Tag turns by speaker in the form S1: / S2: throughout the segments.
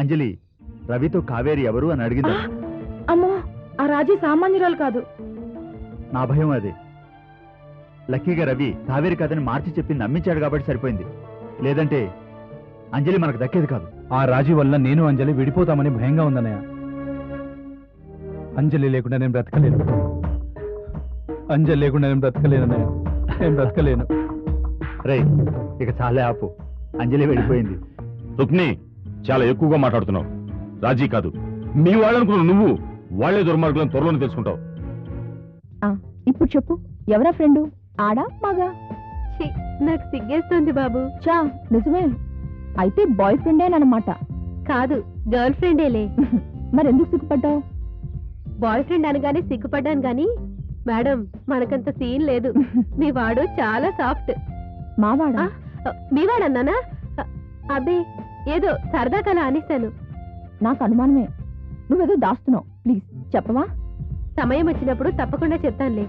S1: అంజలి రవితో కావేరి ఎవరు అని అడిగింది.
S2: అమ్మో ఆ రాజీ సామాన్యురాలు కాదు.
S1: నా భయం అదే. లక్కీగా రవి కావేరి కథని మార్చి చెప్పి నమ్మించాడు కాబట్టి సరిపోయింది. లేదంటే అంజలి మనకు దక్కేది కాదు.
S3: ఆ రాజీ వల్ల నేను అంజలి విడిపోతామని భయంగా ఉందన్నయ్య. అంజలి లేకుండా నేను బ్రతకలేను. అంజలి లేకుండా నేను బ్రతకలేను అన్నయ్య. నేను బ్రతకలేను.
S1: రే ఇక చాలే ఆపు. అంజలి వెళ్ళిపోయింది.
S4: రుక్ని చాలా ఎక్కువగా మాట్లాడుతున్నావు. రాజీ కాదు. మీ వాళ్ళనుకున్న నువ్వు. వాళ్ళే దుర్మార్గులను త్వరలోనే తెలుసుకుంటావు.
S2: ఇప్పుడు చెప్పు. ఎవరా ఫ్రెండు? ఆడా మగా?
S5: నాకు సిగ్గేస్తుంది బాబు.
S2: చా నిజమే. అయితే బాయ్ ఫ్రెండేనమాట
S5: కాదు గర్ల్ ఫ్రెండేలే.
S2: మరెందుకు సిగ్గుపడ్డావు?
S5: బాయ్ ఫ్రెండ్ అనగానే సిగ్గుపడ్డాను గాని మేడం మనకంత సీన్ లేదు. మీ వాడు చాలా సాఫ్ట్.
S2: మావాడా?
S5: మీ వాడన్నానా? అ- అబ్బే ఏదో సరదా కల అనేశాను.
S2: నాకు అనుమానమే. నువ్వేదో దాస్తున్నావు. ప్లీజ్ చెప్పవా?
S5: సమయం వచ్చినప్పుడు తప్పకుండా చెప్తానులే.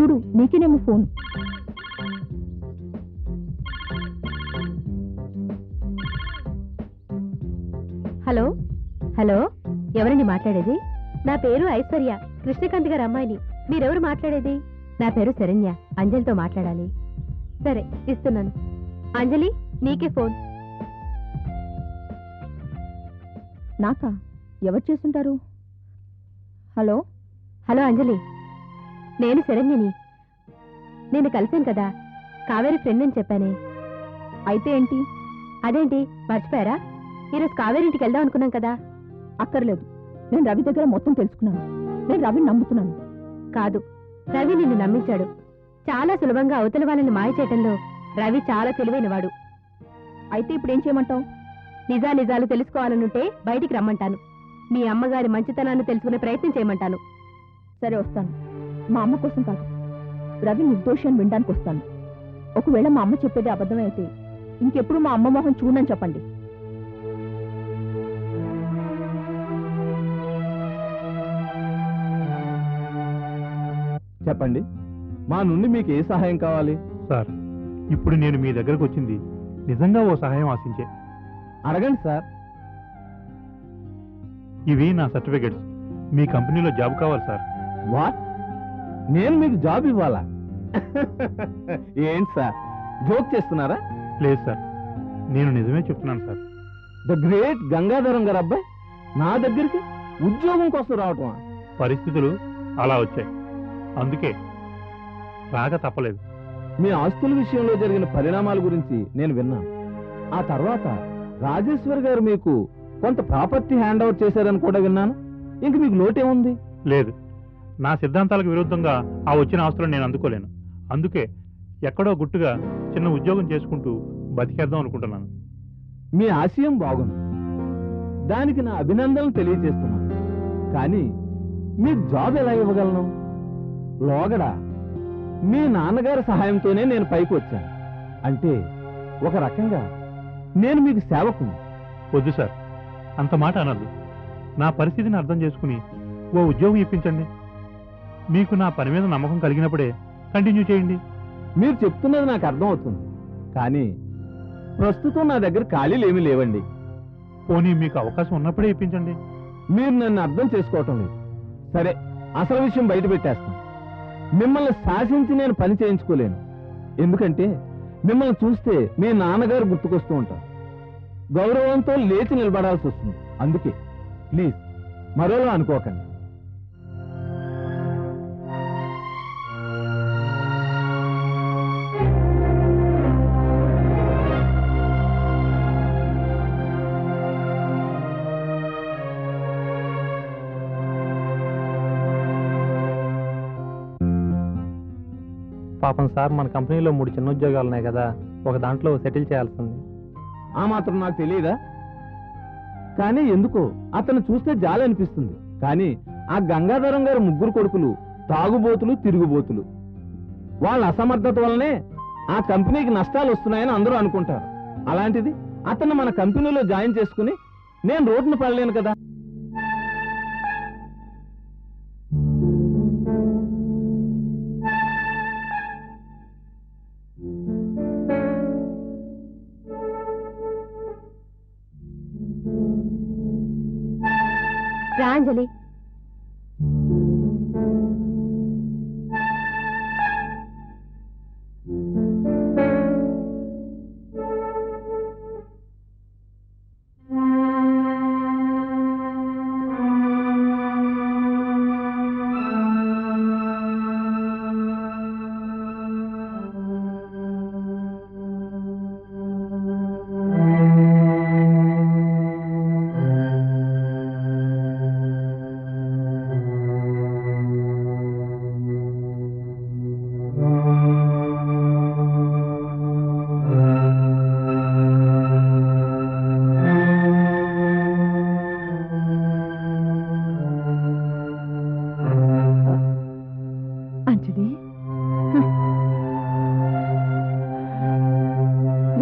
S2: చూడు నీకేనేమో ఫోన్.
S5: హలో? హలో? ఎవరండి మాట్లాడేది? నా పేరు ఐశ్వర్య. కృష్ణకాంత్ గారి అమ్మాయిని. మీరెవరు మాట్లాడేది? నా పేరు శరణ్య. అంజలితో మాట్లాడాలి. సరే ఇస్తున్నాను. అంజలి? నీకే ఫోన్.
S2: నాకా? ఎవరు చేస్తుంటారు? హలో?
S5: హలో అంజలి. నేను శరణ్యని. నేను కలిశాను కదా. కావేరి ఫ్రెండ్ అని చెప్పానే.
S2: అయితే ఏంటి?
S5: అదేంటి? మర్చిపోయారా? ఈరోజు కావేరి ఇంటికి వెళ్దాం అనుకున్నాం కదా.
S2: అక్కర్లేదు. నేను రవి దగ్గర మొత్తం తెలుసుకున్నాను. నేను రవిని నమ్ముతున్నాను.
S5: కాదు రవి నిన్ను నమ్మించాడు. చాలా సులభంగా అవతల వాళ్ళని మాయ చేయటంలో రవి చాలా తెలివైనవాడు.
S2: అయితే ఇప్పుడు ఏం చేయమంటావు?
S5: నిజా నిజాలు తెలుసుకోవాలనుంటే బయటికి రమ్మంటాను. మీ అమ్మగారి మంచితనాన్ని తెలుసుకునే ప్రయత్నం చేయమంటాను.
S2: సరే వస్తాను. మా అమ్మ కోసం కాదు రవి నిర్దోషి అని వినడానికి వస్తాను. ఒకవేళ మా అమ్మ చెప్పేది అబద్ధమే అయితే ఇంకెప్పుడు మా అమ్మ మొహం చూడని చెప్పండి.
S3: చెప్పండి మా నుండి మీకు ఏ సహాయం కావాలి?
S6: సార్ ఇప్పుడు నేను మీ దగ్గరకు వచ్చింది నిజంగా ఓ సహాయం ఆశించే.
S3: అడగండి సార్.
S6: ఇవి నా సర్టిఫికెట్స్. మీ కంపెనీలో జాబ్ కావాలి సార్.
S3: వాట్? నేను మీకు జాబ్ ఇవ్వాలా? ఏంటి సార్? జోక్ చేస్తున్నారా?
S6: లేదు సార్. నేను నిజమే చెప్తున్నాను సార్.
S3: ద గ్రేట్ గంగాధరం గారు అబ్బాయి నా దగ్గరికి ఉద్యోగం కోసం రావటం
S6: పరిస్థితులు అలా వచ్చాయి. అందుకే రాక తప్పలేదు.
S3: మీ ఆస్తుల విషయంలో జరిగిన పరిణామాల గురించి నేను విన్నాను. ఆ తర్వాత రాజేశ్వర్ గారు మీకు కొంత ప్రాపర్టీ హ్యాండ్ ఓవర్ చేశారని కూడా విన్నాను. ఇంక మీకు లోటేముంది?
S6: లేదు. నా సిద్ధాంతాలకు విరుద్ధంగా ఆ వచ్చిన ఆస్తులను నేను అందుకోలేను. అందుకే ఎక్కడో గుట్టుగా చిన్న ఉద్యోగం చేసుకుంటూ బతికేద్దాం అనుకుంటున్నాను.
S3: మీ ఆశయం బాగుంది. దానికి నా అభినందనలు తెలియజేస్తున్నాను. కానీ మీకు జాబ్ ఎలా ఇవ్వగలను? లోగడ మీ నాన్నగారి సహాయంతోనే నేను పైకి వచ్చాను. అంటే ఒక రకంగా నేను మీకు సేవకుని
S6: వద్దు సార్. అంత మాట అనద్దు. నా పరిస్థితిని అర్థం చేసుకుని ఓ ఉద్యోగం ఇప్పించండి. మీకు నా పని మీద నమ్మకం కలిగినప్పుడే కంటిన్యూ చేయండి.
S3: మీరు చెప్తున్నది నాకు అర్థమవుతుంది. కానీ ప్రస్తుతం నా దగ్గర ఖాళీలు ఏమీ లేవండి.
S6: పోనీ మీకు అవకాశం ఉన్నప్పుడే ఇప్పించండి.
S3: మీరు నన్ను అర్థం చేసుకోవటం లేదు. సరే అసలు విషయం బయట పెట్టేస్తాం. మిమ్మల్ని శాసించి నేను పని చేయించుకోలేను. ఎందుకంటే మిమ్మల్ని చూస్తే మీ నాన్నగారు గుర్తుకొస్తూ ఉంటారు. గౌరవంతో లేచి నిలబడాల్సి వస్తుంది. అందుకే ప్లీజ్ మరోలా అనుకోకండి.
S7: పాపం సార్ మన కంపెనీలో మూడు చిన్న ఉద్యోగాలు ఉన్నాయి కదా ఒక దాంట్లో సెటిల్ చేయాల్సింది.
S3: ఆ మాత్రం నాకు తెలియదా? కానీ ఎందుకో అతను చూస్తే జాలి అనిపిస్తుంది. కానీ ఆ గంగాధరం గారి ముగ్గురు కొడుకులు తాగుబోతులు తిరుగుబోతులు. వాళ్ళ అసమర్థత వల్లనే ఆ కంపెనీకి నష్టాలు వస్తున్నాయని అందరూ అనుకుంటారు. అలాంటిది అతను మన కంపెనీలో జాయిన్ చేసుకుని నేను రోడ్డును పడలేను కదా.
S5: రా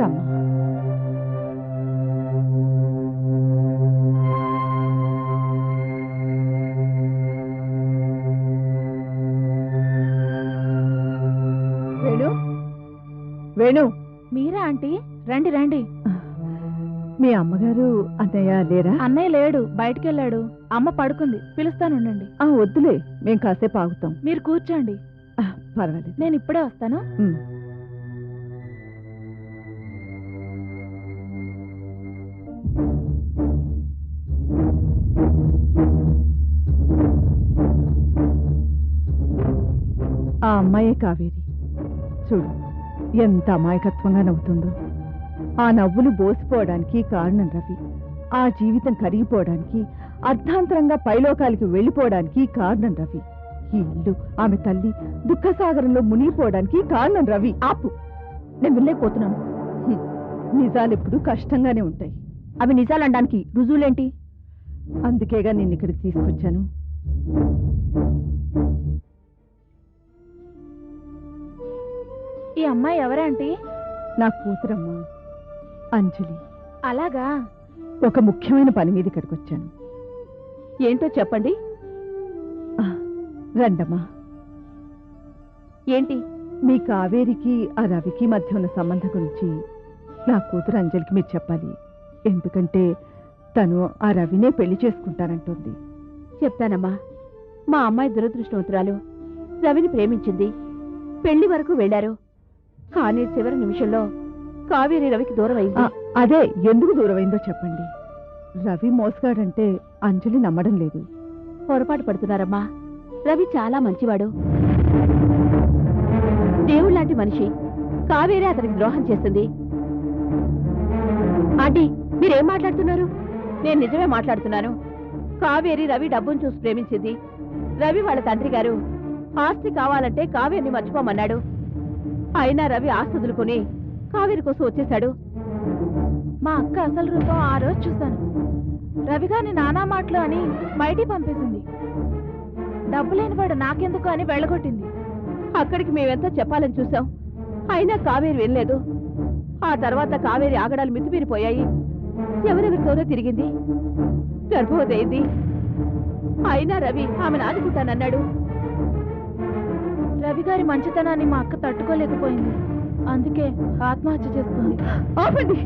S2: రమ్మా. వేణు? వేణు?
S8: మీరా ఆంటీ? రండి రండి.
S2: మీ అమ్మగారు అన్నయ్య లేరా?
S8: అన్నయ్య లేడు బయటికి వెళ్ళాడు అమ్మ పడుకుంది. పిలుస్తానుండండి.
S2: ఆ వద్దులే. మేం కాసేపు ఆగుతాం.
S8: మీరు కూర్చోండి.
S2: ఆ, పర్వాలేదు.
S8: నేను ఇప్పుడే వస్తాను.
S2: ఉమ్. ఆ అమ్మాయే కావేరి. చూడు ఎంత అమాయకత్వంగా నవ్వుతుందో. ఆ నవ్వులు బోసిపోవడానికి కారణం రవి. ఆ జీవితం కరిగిపోవడానికి అర్ధాంతరంగా పైలోకాలకి వెళ్ళిపోవడానికి కారణం రవి. ఈ ఇల్లు ఆమె తల్లి దుఃఖసాగరంలో మునిగిపోవడానికి కారణం రవి. ఆపు. నేను వెళ్ళలేకపోతున్నాను. హ్మ్. నిజాలెప్పుడు కష్టంగానే ఉంటాయి. అవి నిజాలనడానికి రుజువులేంటి? అందుకేగా నేను ఇక్కడికి తీసుకొచ్చాను.
S8: ఈ అమ్మాయి ఎవరంటీ
S2: నా కూతురమ్మ. అంజలి.
S8: అలాగా?
S2: ఒక ముఖ్యమైన పని మీద ఇక్కడికి వచ్చాను
S8: ఏంటో చెప్పండి.
S2: రండమ్మా.
S8: ఏంటి?
S2: మీ కావేరికి ఆ రవికి మధ్య ఉన్న సంబంధం గురించి నా కూతురు అంజలికి మీరు చెప్పాలి. ఎందుకంటే తను ఆ రవినే పెళ్ళి చేసుకుంటానంటుంది.
S8: చెప్తానమ్మా. మా అమ్మాయి దురదృష్టవంతురాలు. రవిని ప్రేమించింది. పెళ్ళి వరకు వెళ్ళారు కానీ చివరి నిమిషంలో కావేరి రవికి దూరం
S2: ఆ,
S8: అయింది
S2: అదే ఎందుకు దూరమైందో చెప్పండి. రవి మోసగాడంటే అంజలి నమ్మడం లేదు.
S8: పొరపాటు పడుతున్నారమ్మా. రవి చాలా మంచివాడు. దేవుళ్ళలాంటి మనిషి కావేరి అతనికి ద్రోహం చేసింది. ఆంటీ మీరేం మాట్లాడుతున్నారు? నేను నిజమే మాట్లాడుతున్నాను. కావేరి రవి డబ్బును చూసి ప్రేమించింది. రవి వాళ్ళ తండ్రి గారు ఆస్తి కావాలంటే కావేరిని మర్చిపోమన్నాడు. అయినా రవి ఆస్తి వదులుకుని కావేరి కోసం వచ్చేశాడు. మా అక్క అసలు రూపం ఆ రోజు చూశాను. రవి నానా మాటలు అని బయటికి పంపేసింది. డబ్బు లేనివాడు నాకెందుకు అని వెళ్ళగొట్టింది. అక్కడికి మేమెంతో చెప్పాలని చూసాం అయినా కావేరి వెళ్ళలేదు ఆ తర్వాత కావేరి ఆగడాలు మితిమీరిపోయాయి. ఎవరెవరితోనో తిరిగింది. గర్భవతయింది. అయినా రవి ఆమెను ఆదుకుంటానన్నాడు రవి గారి మంచితనాన్ని మా అక్క తట్టుకోలేకపోయింది. అందుకే ఆత్మహత్య చేసుకుంది.
S2: ఆపండి!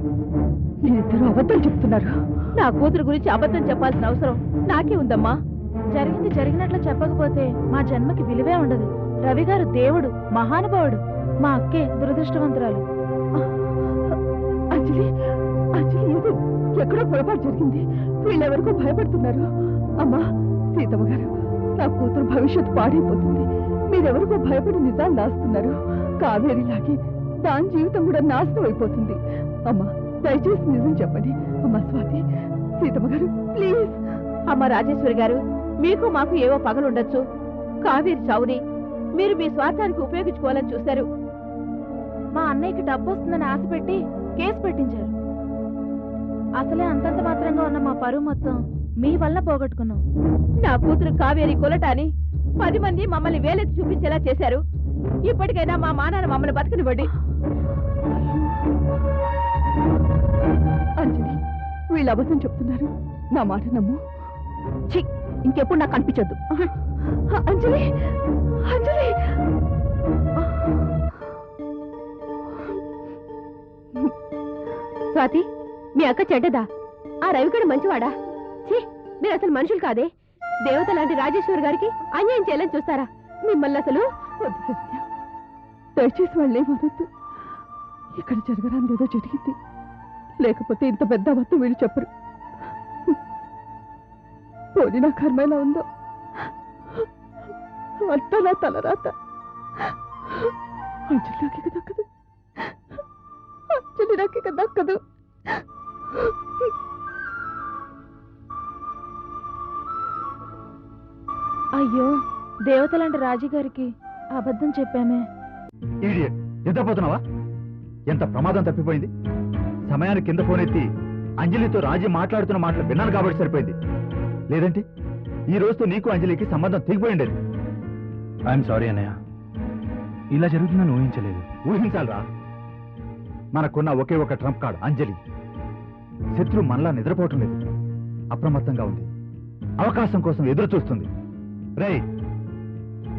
S2: మీరిద్దరు అబద్ధం చెప్తున్నారు.
S8: నా కూతురు గురించి అబద్ధం చెప్పాల్సిన అవసరం నాకే ఉందమ్మా. జరిగింది జరిగినట్లు చెప్పకపోతే మా జన్మకి విలువే ఉండదు. రవి గారు దేవుడు మహానుభావుడు మా అక్కే దురదృష్టవంతురాలు.
S2: అంజలి అంజలి ఏదో ఎక్కడో పొరపాటు జరిగింది. వీళ్ళెవరికో భయపడుతున్నారు. అమ్మా సీతమ్మ గారు నా కూతురు భవిష్యత్తు పాడైపోతుంది. మీరెవరికో భయపడి నిజాలు దాస్తున్నారు. కావేరిలాగే దాని జీవితం కూడా నాశనం అయిపోతుంది. అమ్మా దయచేసి నిజం చెప్పండి. అమ్మా స్వాతి సీతమ్మ గారు ప్లీజ్.
S8: అమ్మ రాజేశ్వరి గారు మీకు మాకు ఏవో పగలుండొచ్చు కావేరి చావుని మీరు మీ స్వార్థానికి ఉపయోగించుకోవాలని చూశారు. మా అన్నయ్యకి డబ్బు వస్తుందని ఆశ పెట్టి కేసు పెట్టించారు. అసలే అంతంత మాత్రంగా ఉన్న మా పరువు మొత్తం మీ వల్ల పోగొట్టుకున్నాం. నా కూతురు కావేరి కొలటాని పది మంది మమ్మల్ని వేలెత్తి చూపించేలా చేశారు. ఇప్పటికైనా మా మానాన్న మమ్మల్ని బతకనివ్వండి.
S2: వీళ్ళు అబద్ధం చెప్తున్నారు. నా మాట నమ్ము. ఛీ ఇంకెప్పుడు నాకు కనిపించొద్దు. అంజలి అంజలి.
S5: స్వాతి మీ అక్క చెడ్డదా? ఆ రవికడు మంచివాడా? ఛీ మీరు అసలు మనుషులు కాదే. దేవత లాంటి రాజేశ్వరి గారికి అన్యాయం చేయాలని చూస్తారా? మిమ్మల్ని అసలు?
S2: దయచేసి వాళ్ళే వదొద్దు ఇక్కడ జరగరాంది ఏదో జరిగింది. లేకపోతే ఇంత పెద్ద అబద్ధం వీళ్ళు చెప్పరు. పోనీ నా కర్మ ఎలా ఉందో? అంతా నా తలరాత అంజలి నాకు ఇక దక్కదు. అంజలి నాకు ఇక దక్కదు.
S9: అయ్యో దేవతలాంటి రాజుగారికి అబద్ధం చెప్పామే.
S1: ఈడియట్ నిద్రపోతున్నావా ఎంత ప్రమాదం తప్పిపోయింది? సమయానికి కింద ఫోన్ ఎత్తి అంజలితో రాజీ మాట్లాడుతున్న మాటలు విన్నాను కాబట్టి సరిపోయింది. లేదంటే ఈ రోజుతో నీకు అంజలికి సంబంధం తెగిపోయి ఉండేది
S10: ఐఎమ్ సారీ అన్నయ్య. ఇలా జరుగుతుందని ఊహించలేదు.
S1: ఊహించాలరా? మనకున్న ఒకే ఒక ట్రంప్ కార్డ్ అంజలి. శత్రు మనలా నిద్రపోవటం లేదు. అప్రమత్తంగా ఉంది. అవకాశం కోసం ఎదురు చూస్తుంది. రేయ్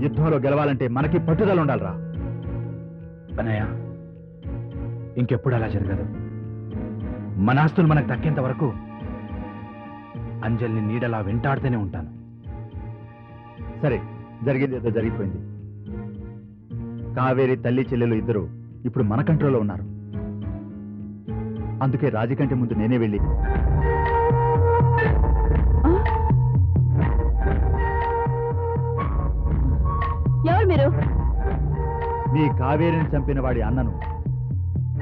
S1: యుద్ధంలో గెలవాలంటే మనకి పట్టుదల ఉండాలిరా.
S10: అన్నయ్య ఇంకెప్పుడు అలా జరగదు. మన ఆస్తులు మనకు దక్కేంత వరకు అంజలిని నీడలా వెంటాడుతూనే ఉంటాను.
S1: సరే జరిగింది ఏదో జరిగిపోయింది. కావేరి తల్లి చెల్లెలు ఇద్దరు ఇప్పుడు మన కంట్రోల్లో ఉన్నారు. అందుకే రాజీ కంటే ముందు నేనే వెళ్ళి
S9: ఎవరు మీరు?
S1: మీ కావేరిని చంపిన వాడి అన్నను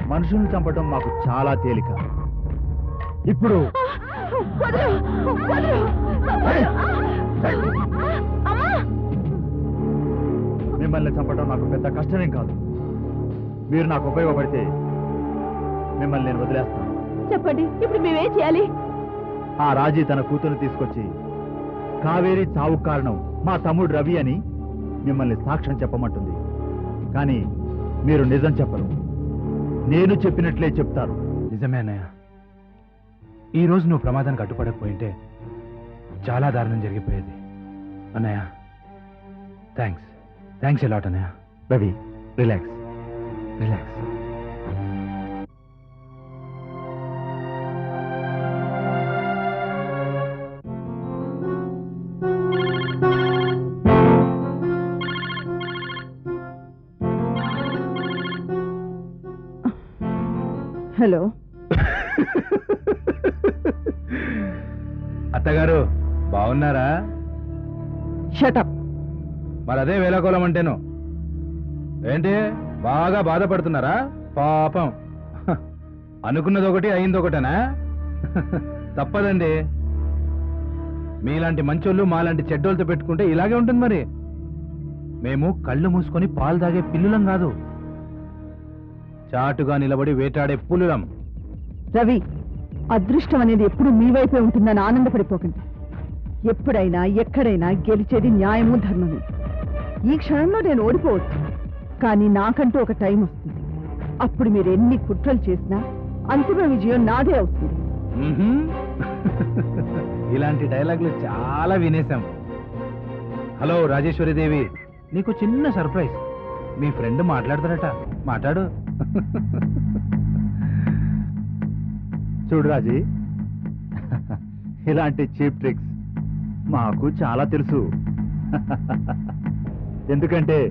S1: మనుషుల్ని చంపడం మాకు చాలా తేలిక. ఇప్పుడు. మిమ్మల్ని చంపడం నాకు పెద్ద కష్టమేం కాదు. మీరు నాకు ఉపయోగపడితే మిమ్మల్ని నేను వదిలేస్తాను.
S9: చెప్పండి ఇప్పుడు మేమేం చేయాలి?
S1: ఆ రాజీ తన కూతురు తీసుకొచ్చి కావేరి చావు కారణం మా తమ్ముడు రవి అని మిమ్మల్ని సాక్ష్యం చెప్పమంటుంది. కానీ మీరు నిజం చెప్పరు. నేను చెప్పినట్లే చెప్తారు.
S10: నిజమే అన్నయ్య ఈ రోజు నువ్వు ప్రమాదానికి అడ్డుపడకపోయింటే చాలా దారుణం జరిగిపోయేది. అన్నయ్య థ్యాంక్స్ థ్యాంక్స్ ఎలాట్ అన్నయ్య.
S1: రవి రిలాక్స్ రిలాక్స్
S2: హలో
S10: అత్తగారు బాగున్నారా?
S2: షటప్
S10: మరి అదే వేలకోలం అంటేను. ఏంటి బాగా బాధపడుతున్నారా? పాపం. అనుకున్నది ఒకటి అయింది ఒకటేనా? తప్పదండి. మీలాంటి మంచోళ్ళు మాలాంటి చెడ్డోళ్ళతో పెట్టుకుంటే ఇలాగే ఉంటుంది మరి. మేము కళ్ళు మూసుకొని పాలు తాగే పిల్లులం కాదు. చాటుగా నిలబడి వేటాడే పులులం.
S2: రవి అదృష్టం అనేది ఎప్పుడు మీ వైపే ఉంటుందని ఆనందపడిపోకండి. ఎప్పుడైనా ఎక్కడైనా గెలిచేది న్యాయము ధర్మమే. ఈ క్షణంలో నేను ఓడిపోవచ్చు కానీ నాకంటూ ఒక టైం వస్తుంది. అప్పుడు మీరు ఎన్ని కుట్రలు చేసినా అంతిమ విజయం నాదే అవుతుంది.
S10: ఇలాంటి డైలాగులు చాలా వినేశాం. హలో రాజేశ్వరి దేవి నీకు చిన్న సర్ప్రైజ్. మీ ఫ్రెండ్ మాట్లాడతారట మాట్లాడు.
S1: చూడు రాజీ. ఇలాంటి చీప్ ట్రిక్స్ మాకు చాలా తెలుసు. ఎందుకంటే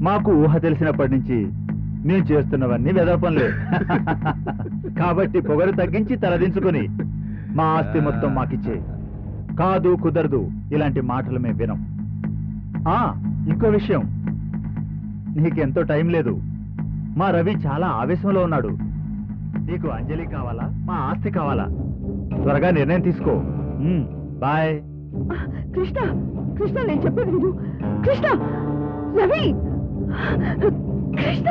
S1: మాకు ఊహ తెలిసినప్పటి నుంచి మేము చేస్తున్నవన్నీ వెదపనులే కాబట్టి పొగరు తగ్గించి తలదించుకొని మా ఆస్తి మొత్తం మాకిచ్చే. కాదు కుదరదు ఇలాంటి మాటలు మేము వినం. ఆ ఇంకో విషయం. నీకెంతో టైం లేదు. మా రవి చాలా ఆవేశంలో ఉన్నాడు. నీకు అంజలి కావాలా? మా ఆస్తి కావాలా? త్వరగా నిర్ణయం తీసుకో. బాయ్.
S2: కృష్ణ కృష్ణ నేను చెప్పేది విను. కృష్ణ రవి! కృష్ణ!